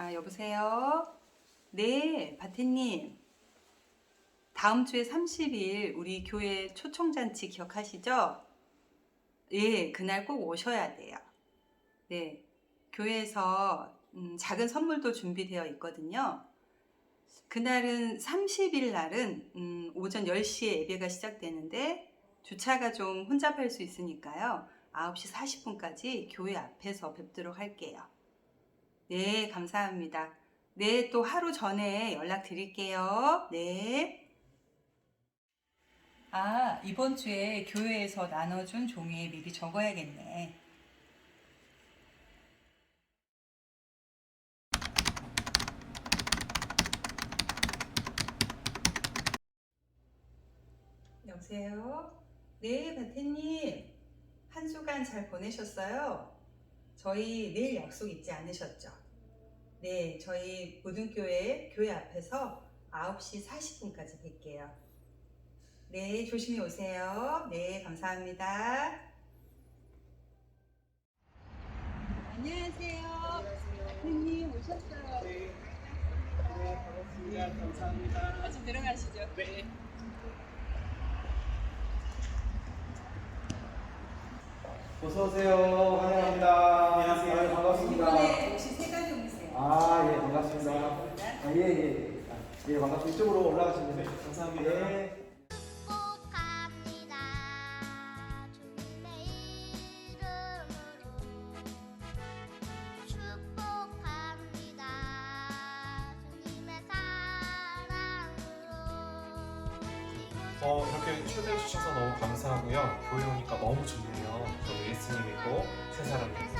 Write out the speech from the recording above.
아, 여보세요? 네, 바태님. 다음 주에 30일 우리 교회 초청잔치 기억하시죠? 예, 그날 꼭 오셔야 돼요. 네, 교회에서 음, 작은 선물도 준비되어 있거든요. 그날은 30일 날은 음, 오전 10시에 예배가 시작되는데 주차가 좀 혼잡할 수 있으니까요. 9시 40분까지 교회 앞에서 뵙도록 할게요. 네, 감사합니다. 네, 또 하루 전에 연락드릴게요. 네. 아, 이번 주에 교회에서 나눠준 종이에 미리 적어야겠네. 여보세요? 네, 바태님. 한 주간 잘 보내셨어요? 저희 내일 약속 잊지 않으셨죠? 네, 저희 고등교회 교회 앞에서 9시 40분까지 뵐게요. 네, 조심히 오세요. 네, 감사합니다. 안녕하세요. 바태님 오셨어요. 네. 네, 반갑습니다. 감사합니다. 어서 들어가시죠. 네. 어서 오세요. 환영합니다. 안녕하세요. 아, 반갑습니다. 이번에 혹시 세 가지 오세요? 아, 예, 반갑습니다. 아, 예, 예. 아, 예, 반갑습니다. 이쪽으로 올라가시면 됩니다. 네, 감사합니다. 네. 축복합니다. 주님의 이름으로 축복합니다. 주님의 사랑으로 어, 이렇게 초대해 주셔서 너무 감사하고요. 교회 오니까 너무 좋네요. 저도 예수님 믿고 새 사람 되고